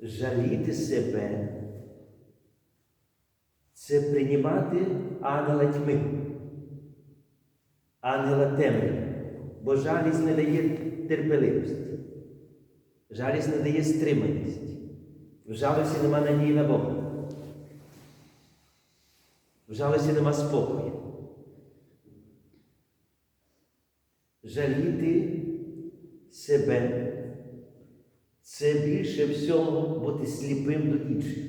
жаліти себе це приймати ангела тьми, ангела темряви. Бо жалість не дає терпеливості. Жалість не дає стриманість. В жалості нема надії на Бога. В жалості нема спокою. Жаліти себе це більше всього бути сліпим до інших,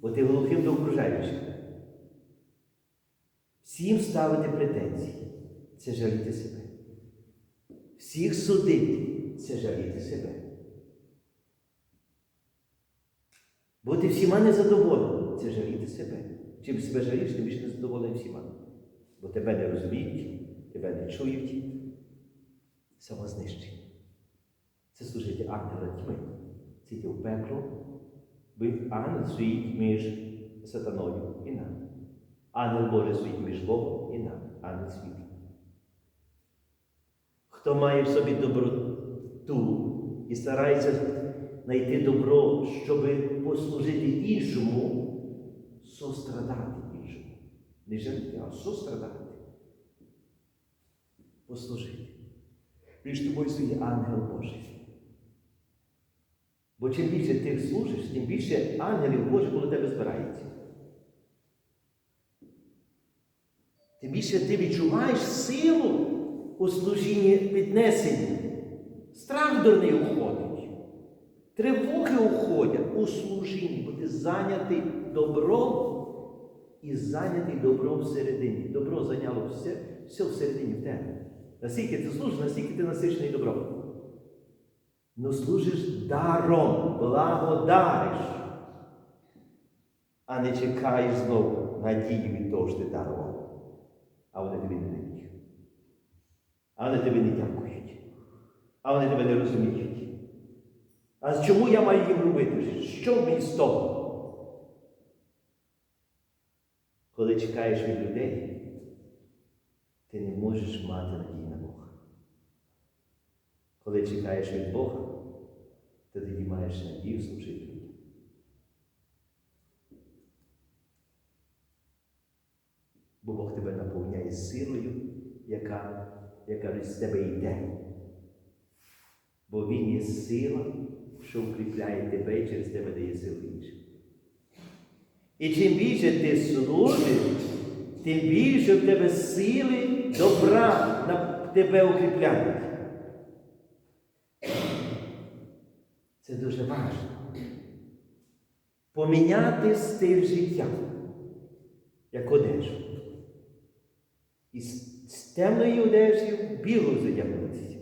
бути глухим до окружаючих. Всім ставити претензії це жаліти себе. Всіх судити це жаліти себе. Бути всіма незадоволеним це жаліти себе. Чим себе жаліш, тим більше незадоволений всіма. Бо тебе не розуміють, тебе не чують. Самознищення. Це служити ангела тьми. Це йти в пекло, бо ангел стоїть між сатаною і нами. Ангел Божий стоїть між Богом і нами, ангел. Хто має в собі доброту і старається знайти добро, щоб послужити іншому, сострадати іншому. Не жаліти, а сострадати. Послужити. Між тобою стоїть ангел Божий. Бо чим більше ти служиш, тим більше ангелів Божих коло тебе збирається. Тим більше ти відчуваєш силу у служінні піднесення. Страх дурний уходить. Тривоги уходять у служінні, бо ти зайнятий добром і зайнятий добром всередині. Добро зайняло все, все всередині в тебе. Наскільки ти служиш, настільки ти насичений добром. Ну служиш даром, благодариш, а не чекаєш знову надії від того, що ти дарував. А вони тобі не дають. А вони тобі не дякують. А вони тебе не розуміють. А чому я маю їм робити? Що мені з того? Коли чекаєш від людей, ти не можеш мати надії на Бога. Коли чекаєш від Бога, ти тоді маєш надію служити. Бо Бог тебе наповняє силою, яка, яка з тебе йде. Бо Він є сила, що укріпляє тебе і через тебе дає силу іншим. І чим більше ти служиш, тим більше в тебе сили добра на тебе укріпляють. Це дуже важливо. Поміняти стиль життя, як одежу. І з, темної одежі в білу задягнутися.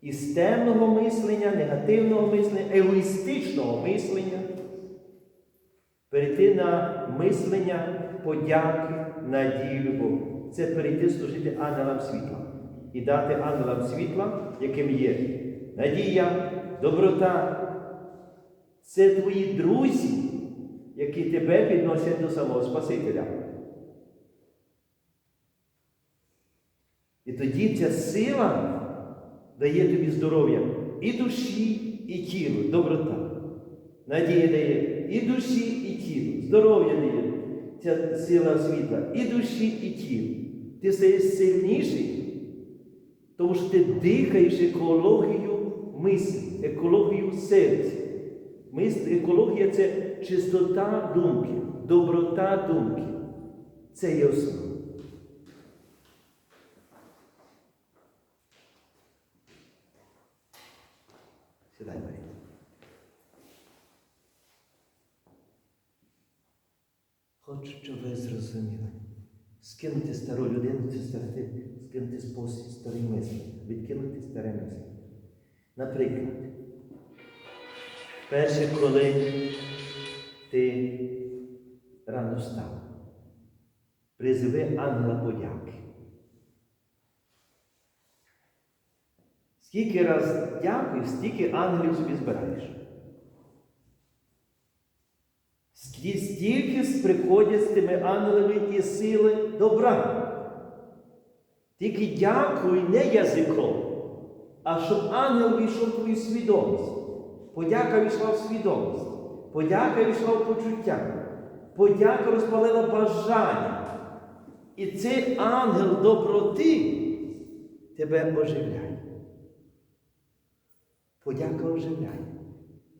І з темного мислення, негативного мислення, егоїстичного мислення перейти на мислення подяки, надії, любов. Це перейти служити ангелам світла. І дати ангелам світла, яким є надія, доброта. Це твої друзі, які тебе підносять до самого Спасителя. І тоді ця сила дає тобі здоров'я і душі, і тілу, доброта. Надія дає і душі, і тілу. Здоров'я дає ця сила світла, і душі, і тілу. Ти стаєш сильніший, тому що ти дихаєш екологію мислі, екологію серця. Екологія це чистота думки, доброта думки. Це є основа. Сідай, Марія. Хочу, щоб ви зрозуміли. Скинути стару людину це старти, скинути спосіб старий мислення, відкинути старе мислення. Наприклад, перше, коли ти рано встав, призиви ангела подяки. Скільки раз дякую, стільки ангелів собі збираєш. Сті- Стільки приходять з тими ангелами і сили добра. Тільки дякуй не язиком, а щоб ангел війшов в твою свідомість. Подяка війшла в свідомість. Подяка війшла в почуття. Подяка розпалила бажання. І цей ангел доброти тебе оживляє. Подяка оживляє.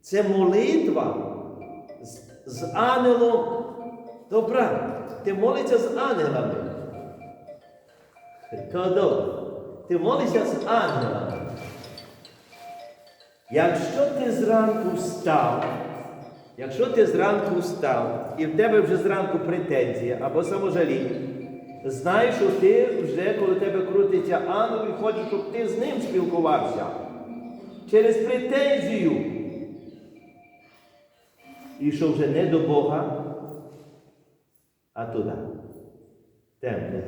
Це молитва з, з ангелом добра. Ти молишся з ангелами. Добре. Ти молишся з ангелами. Якщо ти зранку встав, якщо ти зранку встав, і в тебе вже зранку претензія або саможаління, знай, що ти вже, коли тебе крутиться ангел, і хоче, щоб ти з ним спілкувався. Через претензію. І що вже не до Бога, а туди. Темне.